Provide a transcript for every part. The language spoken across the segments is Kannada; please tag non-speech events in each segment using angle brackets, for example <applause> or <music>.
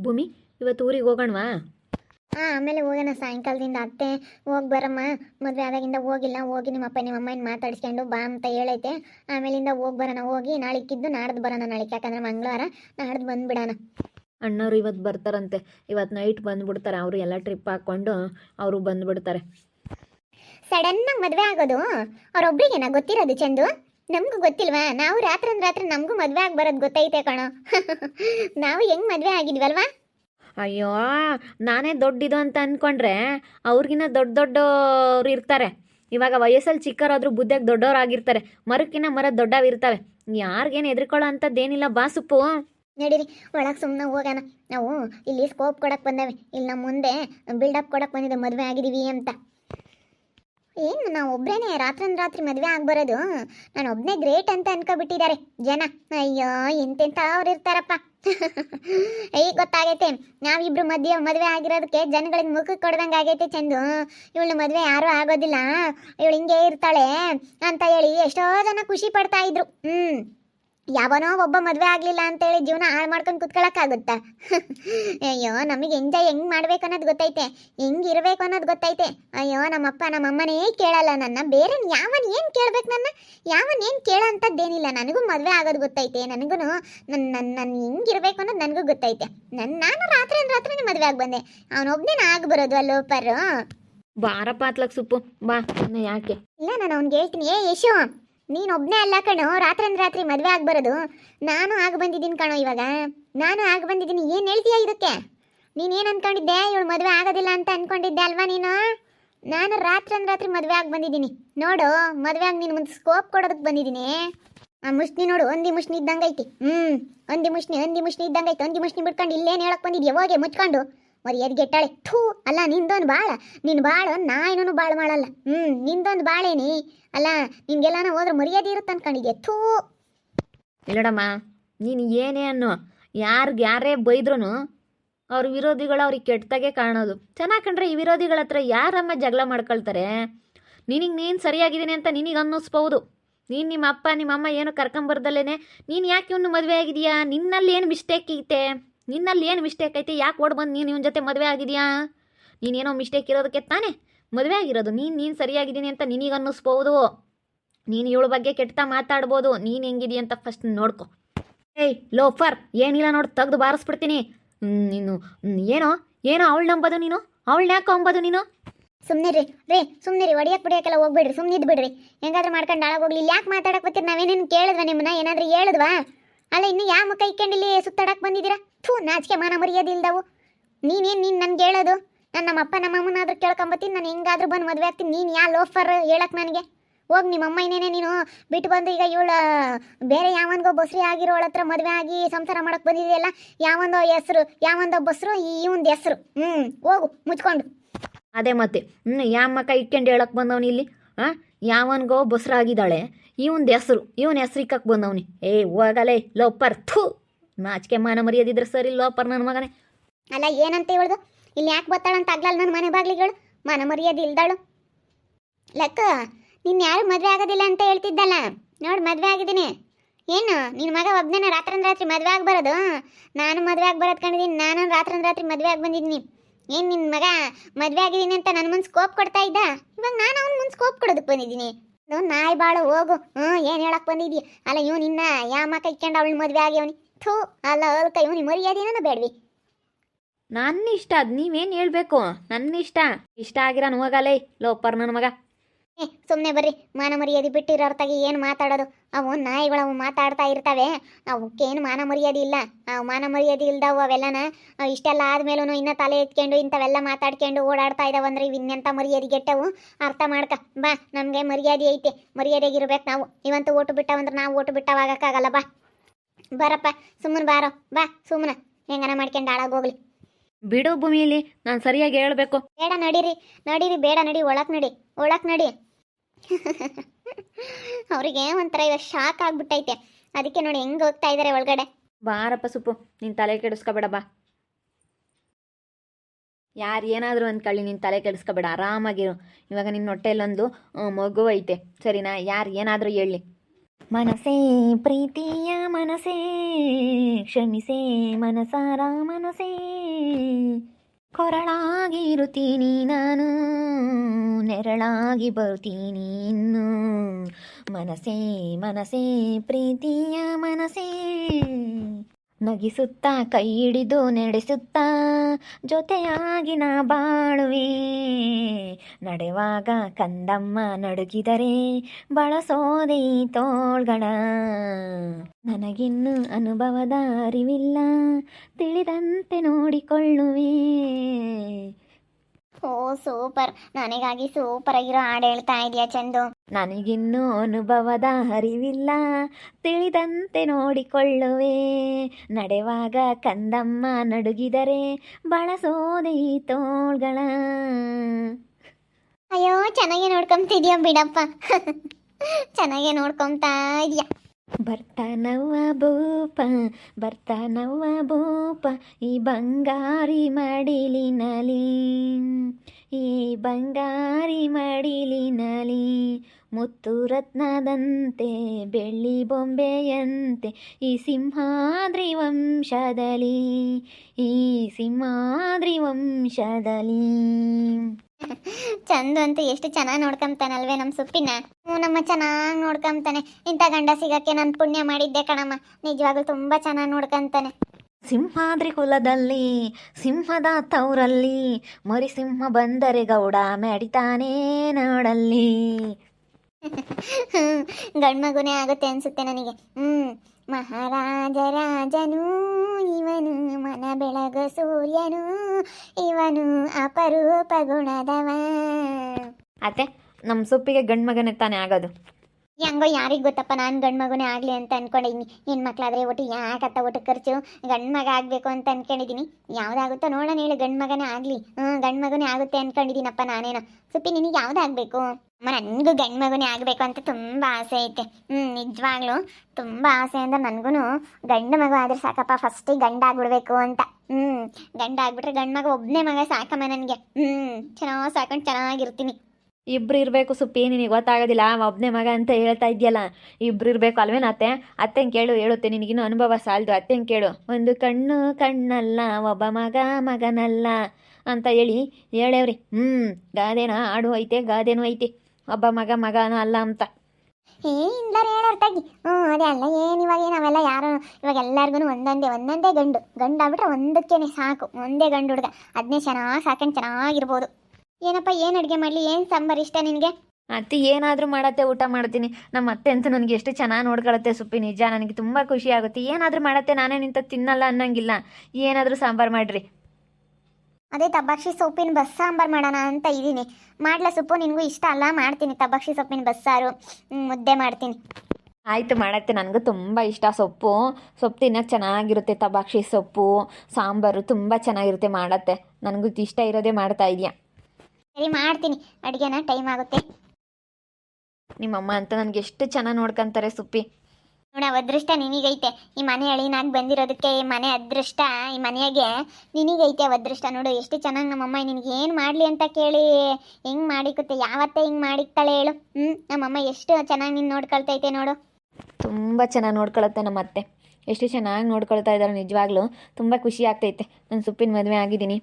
ಭೂಮಿ ಇವತ್ತು ಊರಿಗೆ ಹೋಗೋಣವಾ? ಹಾಂ ಆಮೇಲೆ ಹೋಗೋಣ. ಸಾಯಂಕಾಲದಿಂದ ಅತ್ತೆ ಹೋಗಿ ಬರಮ್ಮ. ಮದುವೆ ಆದಾಗಿಂದ ಹೋಗಿಲ್ಲ. ಹೋಗಿ ನಿಮ್ಮಪ್ಪ ನಿಮ್ಮಮ್ಮನ ಮಾತಾಡಿಸ್ಕೊಂಡು ಬಾ ಅಂತ ಹೇಳೈತೆ. ಆಮೇಲಿಂದ ಹೋಗಿ ಬರೋಣ. ಹೋಗಿ ನಾಳಿಕ್ಕಿದ್ದು ನಾಡ್ದು ಬರೋಣ ನಾಳೆಗೆ. ಯಾಕಂದ್ರೆ ಮಂಗಳವಾರ ನಾಡ್ದು ಬಂದುಬಿಡೋಣ. ಅಣ್ಣವ್ರು ಇವತ್ತು ಬರ್ತಾರಂತೆ. ಇವತ್ತು ನೈಟ್ ಬಂದುಬಿಡ್ತಾರೆ. ಅವರು ಎಲ್ಲ ಟ್ರಿಪ್ ಹಾಕ್ಕೊಂಡು ಅವರು ಬಂದುಬಿಡ್ತಾರೆ. ಸಡನ್ನಾಗಿ ಮದುವೆ ಆಗೋದು? ಅವ್ರೊಬ್ರಿಗೇನ ಗೊತ್ತಿರೋದು ಚಂದು? ನಮಗೂ ಗೊತ್ತಿಲ್ವಾ? ನಾವು ರಾತ್ರಿ ರಾತ್ರಿ ನಮಗೂ ಮದುವೆ ಆಗಿ ಬರೋದು ಗೊತ್ತೈತೆ ಕಣೋ. <laughs> ನಾವು ಹೆಂಗ್ ಮದುವೆ ಆಗಿದ್ವಲ್ವಾ? ಅಯ್ಯೋ ನಾನೇ ದೊಡ್ಡಿದು ಅಂತ ಅಂದ್ಕೊಂಡ್ರೆ ಅವ್ರಿಗಿನ್ನ ದೊಡ್ಡ ದೊಡ್ಡವ್ರು ಇರ್ತಾರೆ. ಇವಾಗ ವಯಸ್ಸಲ್ಲಿ ಚಿಕ್ಕವರಾದ್ರೂ ಬುದ್ಧಿಯಾಗಿ ದೊಡ್ಡವರಾಗಿರ್ತಾರೆ ಮರಕ್ಕಿನ್ನ ಮರ ದೊಡ್ಡವಿರ್ತವೆ. ಯಾರಿಗೇನು ಹೆದರ್ಕೊಳ್ಳೋ ಅಂಥದ್ದೇನಿಲ್ಲ ಬಾ ಸುಪ್ಪು. ನಡೀರಿ ಒಳಗೆ ಸುಮ್ಮನೆ ಹೋಗೋಣ. ನಾವು ಇಲ್ಲಿ ಸ್ಕೋಪ್ ಕೊಡಕ್ಕೆ ಬಂದವೆ. ಇಲ್ಲಿ ನಮ್ಮ ಮುಂದೆ ಬಿಲ್ಡಪ್ ಕೊಡಕ್ಕೆ ಬಂದಿದೆ ಮದುವೆ ಆಗಿದ್ದೀವಿ ಅಂತ. ಏನು, ನಾವು ಒಬ್ಬರೇನೆ ರಾತ್ರಿ ರಾತ್ರಿ ಮದುವೆ ಆಗ್ಬರೋದು. ನಾನು ಒಬ್ಬನೇ ಗ್ರೇಟ್ ಅಂತ ಅನ್ಕೊಬಿಟ್ಟಿದ್ದಾರೆ ಜನ. ಅಯ್ಯೋ ಎಂತೆಂಥ ಅವ್ರು ಇರ್ತಾರಪ್ಪ <laughs> ಗೊತ್ತಾಗೈತೆ. ನಾವಿಬ್ರು ಮದ್ಯ, ಮದುವೆ ಆಗಿರೋದಕ್ಕೆ ಜನಗಳಿಗೆ ಮುಖಕ್ಕೆ ಕೊಡ್ದಂಗೆ ಆಗೈತೆ ಚಂದು. ಇವಳು ಮದುವೆ ಯಾರೂ ಆಗೋದಿಲ್ಲ. ಇವಳು ಹಿಂಗೆ ಇರ್ತಾಳೆ ಅಂತ ಹೇಳಿ ಎಷ್ಟೋ ಜನ ಖುಷಿ ಪಡ್ತಾ ಇದ್ರು. ಹ್ಞೂ ಯಾವನೋ ಒಬ್ಬ ಮದುವೆ ಆಗಲಿಲ್ಲ ಅಂತೇಳಿ ಜೀವನ ಹಾಳು ಮಾಡ್ಕೊಂಡು ಕುತ್ಕೊಳ್ಳೋಕ್ಕಾಗುತ್ತಾ <laughs> ಅಯ್ಯೋ ನಮಗೆ ಎಂಜಾಯ್ ಹೆಂಗ್ ಮಾಡ್ಬೇಕು ಅನ್ನೋದು ಗೊತ್ತೈತೆ. ಹೆಂಗ್ ಇರಬೇಕು ಅನ್ನೋದು ಗೊತ್ತೈತೆ. ಅಯ್ಯೋ ನಮ್ಮಪ್ಪ ನಮ್ಮಮ್ಮನೇ ಕೇಳಲ್ಲ ನನ್ನ. ಬೇರೆ ಯಾವನ್ ಏನು ಕೇಳ್ಬೇಕು ನನ್ನ? ಯಾವನ್ ಏನು ಕೇಳೋ ಅಂಥದ್ದೇನಿಲ್ಲ ನನಗೂ ಮದುವೆ ಆಗೋದು ಗೊತ್ತೈತೆ. ನನಗೂ ನನ್ನ ನನ್ನ ನಾನು ಹೆಂಗಿರ್ಬೇಕು ಅನ್ನೋದು ನನಗೂ ಗೊತ್ತೈತೆ. ನನ್ನ ನಾನು ರಾತ್ರಿ ಅಂದ್ರೆ ರಾತ್ರಿ ಮದುವೆ ಆಗಿ ಬಂದೆ ಅವನೊಬ್ಬನೇ ಆಗಿ ಬರೋದು ಅಲ್ಲೋಪರು ಬಾರಪ್ಪ ಅತ್ಲಕ್ ಸುಪ್ಪು. ಬಾ ಯಾಕೆ? ಇಲ್ಲ ನಾನು ಅವ್ನಿಗೆ ಹೇಳ್ತೀನಿ. ಏ ಯಶು! ನೀನು ಒಬ್ಬನೇ ಅಲ್ಲ ಕಣೋ, ರಾತ್ರಿ ರಾತ್ರಿ ಮದುವೆ ಆಗಿ ಬರೋದು ನಾನು ಆಗಿ ಬಂದಿದ್ದೀನಿ ಕಣೋ ಇವಾಗ. ನಾನು ಆಗ ಬಂದಿದ್ದೀನಿ. ಏನು ಹೇಳ್ತೀಯ ಇದಕ್ಕೆ? ನೀನೇನು ಅಂದ್ಕೊಂಡಿದ್ದೆ ಇವಳು ಮದುವೆ ಆಗೋದಿಲ್ಲ ಅಂತ ಅಂದ್ಕೊಂಡಿದ್ದೆ ಅಲ್ವಾ ನೀನು? ನಾನು ರಾತ್ರಿ ರಾತ್ರಿ ಮದುವೆ ಆಗಿ ಬಂದಿದ್ದೀನಿ. ನೋಡು, ಮದುವೆ ಆಗಿ ನೀನು ಮುಂದೆ ಸ್ಕೋಪ್ ಕೊಡೋದಕ್ಕೆ ಬಂದಿದ್ದೀನಿ. ಆ ಮುಷ್ಣಿ ನೋಡು, ಒಂದಿ ಮುಷ್ಣಿ ಇದ್ದಂಗೆ ಐತಿ ಹ್ಞೂ ಒಂದಿ ಮುಷ್ಣಿ ಒಂದಿ ಮುಷ್ಣಿ ಇದ್ದಂಗೆ ಐತಿ ಒಂದಿ ಮುಷ್ಣಿ ಬಿಡ್ಕೊಂಡು ಇಲ್ಲೇನು ಹೇಳಕ್ಕೆ ಬಂದಿದ್ಯಾ? ಹೋಗಿ, ಮುಚ್ಕೊಂಡು. ಮರ್ಯಾದೆ ಗೆಟ್ಟಾಳೆ, ಥೂ, ಅಲ್ಲ, ನಿಂದೊಂದು ಬಾಳ ನಿನ್ನ ಬಾಳು, ನಾ ಏನೂ ಬಾಳ ಮಾಡಲ್ಲ. ಹ್ಞೂ ನಿಂದೊಂದು ಬಾಳೇನಿ. ಅಲ್ಲ, ನಿನ್ಗೆಲ್ಲಾನ ಹೋದ್ರೆ ಮರ್ಯಾದೆ ಇರುತ್ತೆ ಅನ್ಕೊಂಡಿದ್ದೆ ಥೂ. ಇಲ್ಲಡಮ್ಮ, ನೀನು ಏನೇ ಅನ್ನೋ ಯಾರಿಗೆ ಯಾರೇ ಬೈದ್ರೂ ಅವ್ರ ವಿರೋಧಿಗಳು ಅವ್ರಿಗೆ ಕೆಟ್ಟದಾಗೆ ಕಾಣೋದು. ಚೆನ್ನಾಗಿ ಕಂಡ್ರೆ ಈ ವಿರೋಧಿಗಳ ಹತ್ರ ಯಾರಮ್ಮ ಜಗಳ ಮಾಡ್ಕೊಳ್ತಾರೆ? ನಿನಗೆ ನೀನು ಸರಿಯಾಗಿದ್ದೀನಿ ಅಂತ ನಿನಗೆ ಅನ್ನಿಸ್ಬೋದು ನೀನು ನಿಮ್ಮ ಅಪ್ಪ ನಿಮ್ಮ ಅಮ್ಮ ಏನೋ ಕರ್ಕೊಂಬರ್ದಲ್ಲೇ ನೀನು ಯಾಕೆ ಇವನು ಮದುವೆ ಆಗಿದೆಯಾ? ನಿನ್ನಲ್ಲಿ ಏನು ಮಿಸ್ಟೇಕ್ ಐತೆ? ನಿನ್ನಲ್ಲಿ ಏನು ಮಿಸ್ಟೇಕ್ ಐತೆ? ಯಾಕೆ ಓಡ್ ಬಂದು ನೀನು ಇವನ ಜೊತೆ ಮದುವೆ ಆಗಿದೆಯಾ? ನೀನೇನೋ ಮಿಸ್ಟೇಕ್ ಇರೋದಕ್ಕೆ ತಾನೇ? ಮದುವೆ ಆಗಿರೋದು. ನೀನು ನೀನು ಸರಿಯಾಗಿದ್ದೀನಿ ಅಂತ ನಿನಗೆ ಅನ್ನಿಸ್ಬೋದು. ನೀನು ಇವಳ ಬಗ್ಗೆ ಕೆಟ್ಟ ಮಾತಾಡ್ಬೋದು. ನೀನು ಹೆಂಗಿದೀಯ ಅಂತ ಫಸ್ಟ್ ನೋಡ್ಕೊ. ಏಯ್, ಲೋಫರ್, ಏನಿಲ್ಲ ನೋಡಿ, ತೆಗ್ದು ಬಾರಿಸ್ಬಿಡ್ತೀನಿ. ನೀನು ಏನೋ ಏನೋ ಅವಳು ನಂಬೋದು ನೀನು? ಅವಳನ್ನ ಯಾಕೆ ಅಂಬೋದು ನೀನು? ಸುಮ್ಮನೆ ರೀ ರೇ ಸುಮ್ಮನೆ ರೀ ಹೊಡಿಯಕ್ಕೆ ಬಿಡಿಯಕ್ಕೆಲ್ಲ ಹೋಗ್ಬೇಡ್ರಿ. ಸುಮ್ಮನೆ ಇದ್ದು ಬಿಡ್ರಿ. ಹೆಂಗಾದ್ರೂ ಮಾಡ್ಕೊಂಡು ಹೋಗ್ಲಿ. ಯಾಕೆ ಮಾತಾಡಕ್ಕೆ ಬರ್ತೀರಿ ನಾವೇನೇನು ಕೇಳಿದ್ವಾ ನಿಮ್ಮನ್ನ ಏನಾದರೂ ಹೇಳಿದ್ವಾ? ಅಲ್ಲ, ಇನ್ನು ಯಾವ ಮುಖ ಇಲ್ಲಿ ಸುತ್ತಾಡಕ್ಕೆ ಬಂದಿದ್ದೀರಾ? ಥೂ, ನಾಚಿಕೆ ಮಾನ ಮರ್ಯಾದೆ ಇಲ್ದವು ನೀನೇನು ನೀನು ನನ್ಗೆ ಹೇಳೋದು? ನಾನು ನಮ್ಮ ಅಪ್ಪ ನಮ್ಮ ಅಮ್ಮನಾದ್ರೂ ಕೇಳ್ಕೊಂಬತ್ತೀನಿ, ನಾನು ಹೆಂಗಾದ್ರೂ ಬಂದು ಮದುವೆ ಆಗ್ತೀನಿ. ನೀನು ಯಾ ಲೋಫರ್ ಹೇಳಕ್ಕೆ ನನಗೆ? ಹೋಗಿ ನಿಮ್ಮ ಅಮ್ಮ ನೀನು ಬಿಟ್ಟು ಬಂದು ಈಗ ಇವಳು, ಬೇರೆ ಯಾವನ್ಗೋ ಬಸ್ರಿ ಆಗಿರೋಳ ಹತ್ರ ಮದುವೆ ಆಗಿ ಸಂಸಾರ ಮಾಡೋಕ್ಕೆ ಬಂದಿದೆಯಲ್ಲ, ಯಾವೊಂದೋ ಹೆಸರು, ಯಾವೊಂದೋ ಬಸ್ರು ಇವಂದು ಹೆಸರು. ಹ್ಞೂ ಹೋಗು, ಮುಚ್ಕೊಂಡು. ಅದೇ ಮತ್ತೆ ಹ್ಞೂ ಯಾವ ಮಕ್ಕ ಇಟ್ಕೊಂಡು ಹೇಳಕ್ಕೆ ಬಂದವನು ಇಲ್ಲಿ? ಹಾಂ ಯಾವನ್ಗೋ ಬಸ್ರಾಗಿದ್ದಾಳೆ ಇವನ್ ಹೆಸರು ಇವನ್ ಹೆಸ್ರು ಇಕ್ಕಕ್ಕೆ ಬಂದವನಿ. ಏ, ಹೋಗಲೇ ಲೋಪರ್ ಥೂ. ನಾಚಿಕೆ ಮಾನ ಮರ್ಯಾದಿದ್ರೆ ಸರಿ ಲೋಪರ್ ನನ್ನ ಮಗನೇ? ಅಲ್ಲ, ಏನಂತ ಹೇಳುದು? ಇಲ್ಲಿ ಯಾಕೆ ಬರ್ತಾಳಂತ ಆಗ್ಲಲ್ಲ ನನ್ನ ಮನೆ ಬಾಗ್ಲಿಗಳು? ಮನ ಮರ್ಯಾದೆ ಇಲ್ದಾಳು. ಲಕ್ಕ ನಿನ್ನ ಯಾರು ಮದುವೆ ಆಗೋದಿಲ್ಲ ಅಂತ ಹೇಳ್ತಿದ್ದಲ್ಲ? ನೋಡಿ, ಮದುವೆ ಆಗಿದ್ದೀನಿ. ಏನು ನಿನ್ನ ಮಗ ಒಬ್ಬನೇ ರಾತ್ರಿ ರಾತ್ರಿ ಮದುವೆ ಆಗಿ ಬರೋದು ನಾನು ಮದುವೆ ಆಗಿ ಬರೋದು ಕಂಡಿದ್ದೀನಿ ನಾನು ರಾತ್ರಿ ರಾತ್ರಿ ಮದುವೆ ಆಗಿ ಬಂದಿದ್ದೀನಿ ಏನು ನಿನ್ನ ಮಗ ಮದುವೆ ಆಗಿದ್ದೀನಿ ಅಂತ ನನ್ನ ಮುಂದೆ ಸ್ಕೋಪ್ ಕೊಡ್ತಾ ಇದ್ದ? ಇವಾಗ ನಾನು ಅವನ ಮುಂದೆ ಸ್ಕೋಪ್ ಕೊಡೋದಕ್ಕೆ ಬಂದಿದ್ದೀನಿ. ನಾಯಿ ಬಾಳು, ಹೋಗು. ಹ್ಞೂ ಏನು ಹೇಳಕ್ಕೆ ಬಂದಿದ್ದೀಯ ಅಲ್ಲ ಇವ್ ನಿನ್ನ ಯಾವ ಮಕ್ಕ ಇಟ್ಕೊಂಡು ಅವಳು ಮದುವೆ ಆಗ್ಯವನಿ ಥೂ ಅಲ್ಲ ಅಲ್ಕ ಇವನಿ ಮರ್ಯಾದೆನ ಬೇಡ್ವಿ. ನನ್ನ ಇಷ್ಟ ಅದು ನೀವೇನು ಹೇಳಬೇಕು? ನನ್ನ ಇಷ್ಟ. ಇಷ್ಟ ಆಗಿರೋನು ಹೋಗಲೇ ಲೋಪರ್ ನನ್ನ ಮಗ. ಏ ಸುಮ್ಮನೆ ಬರ್ರಿ. ಮಾನ ಮರ್ಯಾದೆ ಬಿಟ್ಟಿರೋರ್ತಾಗಿ ಏನು ಮಾತಾಡೋದು? ಅವು ನಾಯಿಗಳು ಅವು ಮಾತಾಡ್ತಾ ಇರ್ತವೆ. ಅವಕ್ಕೇನು ಮಾನ ಮರ್ಯಾದೆ ಇಲ್ಲ. ಅವು ಮಾನ ಮರ್ಯಾದೆ ಇಲ್ದವು ಅವೆಲ್ಲನ. ಇಷ್ಟೆಲ್ಲ ಆದ್ಮೇಲೂ ಇನ್ನ ತಲೆ ಎತ್ಕೊಂಡು ಇಂಥವೆಲ್ಲ ಮಾತಾಡ್ಕೊಂಡು ಓಡಾಡ್ತಾ ಇದಾವಂದ್ರೆ ಇನ್ನೆಂಥ ಮರ್ಯಾದೆ ಗೆಟ್ಟವು? ಅರ್ಥ ಮಾಡ್ಕ. ಬಾ ನಮಗೆ ಮರ್ಯಾದೆ ಐತೆ. ಮರ್ಯಾದೆಗಿರ್ಬೇಕು ನಾವು. ಇವಂತೂ ಓಟು ಬಿಟ್ಟವಂದ್ರೆ ನಾವು ಓಟು ಬಿಟ್ಟವಾಗಕ್ಕಾಗಲ್ಲ ಬಾ. ಬರಪ್ಪ ಸುಮ್ಮನೆ ಬಾರೋ. ಬಾ ಸುಮ್ಮನೆ. ಹೆಂಗನ ಮಾಡ್ಕೊಂಡು ಹಾಳಾಗೋಗ್ಲಿ ಬಿಡು ಭೂಮಿಯಲ್ಲಿ ನಾನು ಸರಿಯಾಗಿ ಹೇಳಬೇಕು. ಬೇಡ ನಡೀರಿ ನಡೀರಿ ಬೇಡ ನಡಿ ಒಳಕ್ ನಡಿ ಒಳಕ್ ನಡಿ. ಅವ್ರಿಗೆ ಒಂಥರ ಇವಾಗ ಶಾಕ್ ಆಗ್ಬಿಟ್ಟೈತೆ. ಅದಕ್ಕೆ ನೋಡಿ ಹೆಂಗ್ ಹೋಗ್ತಾ ಇದಾರೆ ಒಳಗಡೆ. ಬಾರಪ್ಪ ಸುಪ್ಪು ನಿನ್ ತಲೆ ಕೆಡಿಸ್ಕೋಬೇಡ ಬಾ. ಯಾರು ಏನಾದರೂ ಅಂದ್ಕೊಳ್ಳಿ ನೀನು ತಲೆ ಕೆಡಿಸ್ಕೋಬೇಡ ಆರಾಮಾಗಿರು. ಇವಾಗ ನಿನ್ನ ಹೊಟ್ಟೆಯಲ್ಲೊಂದು ಮಗು ಐತೆ. ಸರಿನಾ? ಯಾರು ಏನಾದರೂ ಹೇಳಿ. ಮನಸೇ ಪ್ರೀತಿಯ ಮನಸೇ ಕ್ಷಮಿಸೇ ಮನಸಾರ ಮನಸೇ ಕೊರಳಾಗಿ ಇರುತ್ತೀನಿ ನಾನು ನೆರಳಾಗಿ ಬರುತ್ತೀನಿ ಇನ್ನು ಮನಸೇ ಮನಸೇ ಪ್ರೀತಿಯ ಮನಸೇ ನಗಿಸುತ್ತಾ, ಕೈ ಹಿಡಿದು ನಡೆಸುತ್ತಾ, ಜೊತೆಯಾಗಿ ನಾ ಬಾಳುವೆ. ನಡೆವಾಗ ಕಂದಮ್ಮ ನಡುಗಿದರೆ, ಬಳಸೋದೆ ತೋಳ್ಗಣ. ತೋಳ್ಗಳ ನನಗಿನ್ನು ಅನುಭವದ ಅರಿವಿಲ್ಲ, ತಿಳಿದಂತೆ ನೋಡಿಕೊಳ್ಳುವೆ. ಓ, ಸೂಪರ್. ನನಗಾಗಿ ಸೂಪರ್ ಆಗಿರೋ ಹಾಡು ಹೇಳ್ತಾ ಇದೆಯಾ ಚಂದು. ನನಗಿನ್ನೂ ಅನುಭವದ ಅರಿವಿಲ್ಲ. ತಿಳಿದಂತೆ ನೋಡಿಕೊಳ್ಳುವೆ. ನಡೆವಾಗ ಕಂದಮ್ಮ ನಡುಗಿದರೆ ಬಳಸೋದೆ ತೋಳ್ಗಳ. ಅಯ್ಯೋ, ಚೆನ್ನಾಗಿ ನೋಡ್ಕೊಂತಿದ್ಯಾ ಬಿಡಪ್ಪ. <laughs> ಚೆನ್ನಾಗಿ ನೋಡ್ಕೊಂತಾ ಇದೆಯಾ. ಬರ್ತಾನವ್ವ ಭೂಪ ಬರ್ತಾನವ್ವ ಭೂಪ, ಈ ಬಂಗಾರಿ ಮಡಿಲಿನಲಿ. ಈ ಬಂಗಾರಿ ಮಡಿಲಿನಲಿ ಮುತ್ತು ರತ್ನದಂತೆ, ಬೆಳ್ಳಿ ಬೊಂಬೆಯಂತೆ, ಈ ಸಿಂಹಾದ್ರಿ ವಂಶದಲ್ಲಿ, ಈ ಸಿಂಹಾದ್ರಿ ವಂಶದಲ್ಲಿ. ಚಂದು ಅಂತ ಎಷ್ಟು ಚೆನ್ನಾಗಿ ನೋಡ್ಕೊಂತಾನಲ್ವೇ ನಮ್ಮ ಸುಪ್ಪಿನ? ಹ್ಞೂ ನಮ್ಮ ಚೆನ್ನಾಗಿ ನೋಡ್ಕೊಂತಾನೆ. ಇಂಥ ಗಂಡ ಸಿಗಕ್ಕೆ ನಾನು ಪುಣ್ಯ ಮಾಡಿದ್ದೆ ಕಣಮ್ಮ. ನಿಜವಾಗ್ಲೂ ತುಂಬ ಚೆನ್ನಾಗಿ ನೋಡ್ಕೊಂತಾನೆ. ಸಿಂಹಾದ್ರಿ ಕುಲದಲ್ಲಿ ಸಿಂಹದ ಮರಿ ಸಿಂಹ ಬಂದರೆ ಗೌಡ ಮೆಡಿತಾನೇ ನೋಡಲ್ಲಿ. ಗಂಡ್ಮಗುನೇ ಆಗುತ್ತೆ ಅನ್ಸುತ್ತೆ ನನಗೆ. ಹ್ಮ್ ಮಹಾರಾಜ ರಾಜನು ಇವನು ಮನ ಬೆಳಗು ಸೂರ್ಯನು ಇವನು ಅಪರೂಪ ಗುಣದವ ಅತ್ತೆ ನಮ್ಮ ಸೊಪ್ಪಿಗೆ ಗಂಡು ಮಗನೇ ತಾನೇ ಆಗೋದು? ಹೆಂಗೋ ಯಾರಿಗೆ ಗೊತ್ತಪ್ಪ ನಾನು ಗಂಡು ಮಗುನೇ ಆಗಲಿ ಅಂತ ಅನ್ಕೊಂಡಿದ್ದೀನಿ ಹೆಣ್ಮಕ್ಳಾದ್ರೆ ಒಟ್ಟು ಯಾಕತ್ತ ಒಟ್ಟು ಖರ್ಚು? ಗಂಡು ಮಗ ಆಗಬೇಕು ಅಂತ ಅನ್ಕೊಂಡಿದ್ದೀನಿ ಯಾವ್ದಾಗುತ್ತೋ ನೋಡೋಣ ಹೇಳಿ ಗಂಡು ಮಗನೇ ಆಗಲಿ. ಹ್ಞೂ ಗಂಡು ಮಗುನೇ ಆಗುತ್ತೆ ಅನ್ಕೊಂಡಿದ್ದೀನಪ್ಪ ನಾನೇನೋ. ಸುಪ್ಪಿ ನಿನಗೆ ಯಾವ್ದಾಗಬೇಕು? ಅಮ್ಮ ನನಗೂ ಗಂಡು ಮಗುನೇ ಆಗಬೇಕು ಅಂತ ತುಂಬ ಆಸೆ ಐತೆ. ಹ್ಞೂ ನಿಜವಾಗ್ಲೂ ತುಂಬ ಆಸೆ ಅಂದ್ರೆ ನನಗೂ ಗಂಡು ಮಗು ಆದರೆ ಸಾಕಪ್ಪ ಫಸ್ಟಿಗೆ ಗಂಡ ಆಗ್ಬಿಡ್ಬೇಕು ಅಂತ. ಹ್ಞೂ ಗಂಡ ಆಗ್ಬಿಟ್ರೆ ಗಂಡು ಮಗ ಒಬ್ಬನೇ ಮಗ ಸಾಕಮ್ಮ ನನಗೆ. ಹ್ಞೂ ಚೆನ್ನಾಗಿ ಸಾಕೊಂಡು ಚೆನ್ನಾಗಿರ್ತೀನಿ. ಇಬ್ರು ಇರಬೇಕು ಸುಪ್ಪಿ, ನಿನಗೆ ಗೊತ್ತಾಗೋದಿಲ್ಲ ಒಬ್ಬನೇ ಮಗ ಅಂತ ಹೇಳ್ತಾ ಇದೆಯಲ್ಲ. ಇಬ್ರು ಇರಬೇಕು ಅಲ್ವೇನ ಅತ್ತೆ? ಅತ್ತೆಂಗೆ ಕೇಳು, ಹೇಳುತ್ತೆ, ನಿನಗಿನ್ನೂ ಅನುಭವ ಸಾಲದು. ಅತ್ತೆಂಗೆ ಕೇಳು, ಒಂದು ಕಣ್ಣು ಕಣ್ಣಲ್ಲ, ಒಬ್ಬ ಮಗ ಮಗನಲ್ಲ ಅಂತ ಹೇಳಿ ಹೇಳೇವ್ರಿ. ಹ್ಞೂ ಗಾದೆನ ಆಡು ಐತೆ, ಗಾದೆನೂ ಐತೆ. ಒಬ್ಬ ಮಗ ಮಗನೂ ಅಲ್ಲ ಅಂತ. ಏನಿಲ್ಲ ಹೇಳರ್ತಾಗಿ ಹ್ಞೂ ಅದೇ ಅಲ್ಲ. ಏನು ಇವಾಗ ನಾವೆಲ್ಲ ಯಾರು? ಇವಾಗ ಎಲ್ಲರಿಗೂ ಒಂದೊಂದೇ ಒಂದೊಂದೇ ಗಂಡು. ಗಂಡು ಆಗ್ಬಿಟ್ರೆ ಒಂದಕ್ಕೇನೆ ಸಾಕು. ಒಂದೇ ಗಂಡು ಹುಡುಗ. ಅದನ್ನೇ ಚೆನ್ನಾಗಿ ಸಾಕೊಂಡು ಚೆನ್ನಾಗಿರ್ಬೋದು. ಏನಪ್ಪ ಏನು ಅಡುಗೆ ಮಾಡಲಿ? ಏನು ಸಾಂಬಾರು ಇಷ್ಟ ನಿನಗೆ? ಅತ್ತೆ ಏನಾದರೂ ಮಾಡತ್ತೆ ಊಟ ಮಾಡ್ತೀನಿ. ನಮ್ಮ ಅತ್ತೆ ಅಂತೂ ನನಗೆ ಎಷ್ಟು ಚೆನ್ನಾಗಿ ನೋಡ್ಕೊಳತ್ತೆ ಸುಪ್ಪಿ. ನಿಜ ನನಗೆ ತುಂಬ ಖುಷಿ ಆಗುತ್ತೆ. ಏನಾದರೂ ಮಾಡತ್ತೆ ನಾನೇ ನಿಂತ ತಿನ್ನಲ್ಲ ಅನ್ನಂಗಿಲ್ಲ. ಏನಾದರೂ ಸಾಂಬಾರು ಮಾಡಿರಿ. ಅದೇ ತಬಾಕ್ಷಿ ಸೊಪ್ಪಿನ ಬಸ್ಸಾಂಬಾರು ಮಾಡೋಣ ಅಂತ ಇದ್ದೀನಿ. ಮಾಡ್ಲಾ ಸೊಪ್ಪು? ನಿನಗೂ ಇಷ್ಟ ಅಲ್ಲ ಮಾಡ್ತೀನಿ. ತಬಾಕ್ಷಿ ಸೊಪ್ಪಿನ ಬಸ್ಸಾರು ಮುದ್ದೆ ಮಾಡ್ತೀನಿ. ಆಯಿತು ಮಾಡತ್ತೆ ನನಗೂ ತುಂಬ ಇಷ್ಟ ಸೊಪ್ಪು. ಸೊಪ್ಪು ತಿನ್ನೋಕೆ ಚೆನ್ನಾಗಿರುತ್ತೆ ತಬಾಕ್ಷಿ ಸೊಪ್ಪು. ಸಾಂಬಾರು ತುಂಬ ಚೆನ್ನಾಗಿರುತ್ತೆ ಮಾಡತ್ತೆ. ನನಗೂ ಇಷ್ಟ ಇರೋದೇ ಮಾಡ್ತಾ ಇದೆಯಾ? ಸರಿ ಮಾಡ್ತೀನಿ. ಅಡುಗೆನ ಟೈಮ್ ಆಗುತ್ತೆ. ನಿಮ್ಮಮ್ಮ ಅಂತ ನನಗೆ ಎಷ್ಟು ಚೆನ್ನಾಗಿ ನೋಡ್ಕೊಂತಾರೆ ಸುಪ್ಪಿ. ನೋಡ ಅದೃಷ್ಟ ನಿನಗೈತೆ. ಈ ಮನೆ ಅಳಿನಾಗ ಬಂದಿರೋದಕ್ಕೆ ಈ ಮನೆ ಅದೃಷ್ಟ, ಈ ಮನೆಯಾಗೆ ನಿನಗೈತೆ ಅದೃಷ್ಟ ನೋಡು. ಎಷ್ಟು ಚೆನ್ನಾಗಿ ನಮ್ಮಮ್ಮ ನಿನಗೆ ಏನು ಮಾಡಲಿ ಅಂತ ಕೇಳಿ ಹೆಂಗೆ ಮಾಡಿಕುತ್ತೆ, ಯಾವತ್ತೆ ಹಿಂಗೆ ಮಾಡಿಕ್ತಾಳೆ ಹೇಳು. ಹ್ಞೂ ನಮ್ಮಮ್ಮ ಎಷ್ಟು ಚೆನ್ನಾಗಿ ನಿನ್ನ ನೋಡ್ಕೊಳ್ತೈತೆ ನೋಡು. ತುಂಬ ಚೆನ್ನಾಗಿ ನೋಡ್ಕೊಳತ್ತೆ ನಮ್ಮ ಅತ್ತೆ ಎಷ್ಟು ಚೆನ್ನಾಗಿ ನೋಡ್ಕೊಳ್ತಾ ಇದ್ದಾರೆ ನಿಜವಾಗ್ಲೂ. ತುಂಬ ಖುಷಿ ಆಗ್ತೈತೆ. ನಾನು ಸುಪ್ಪಿನ ಮದುವೆ ಆಗಿದ್ದೀನಿ.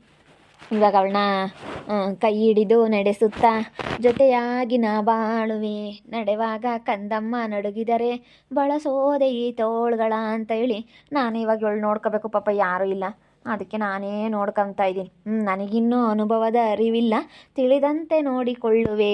ಇವಾಗ ಅವಳನ್ನ ಕೈ ಹಿಡಿದು ನಡೆಸುತ್ತಾ, ಜೊತೆಯಾಗಿ ನಾ ಬಾಳುವೆ. ನಡೆವಾಗ ಕಂದಮ್ಮ ನಡುಗಿದರೆ ಬಳಸೋದೆ ಈ ತೋಳ್ಗಳ ಅಂತ ಹೇಳಿ, ನಾನು ಇವಾಗ ಇವಳು ನೋಡ್ಕೋಬೇಕು ಪಾಪ, ಯಾರೂ ಇಲ್ಲ. ಅದಕ್ಕೆ ನಾನೇ ನೋಡ್ಕೊತಾ ಇದ್ದೀನಿ. ಹ್ಞೂ ನನಗಿನ್ನೂ ಅನುಭವದ ಅರಿವಿಲ್ಲ. ತಿಳಿದಂತೆ ನೋಡಿಕೊಳ್ಳುವೆ.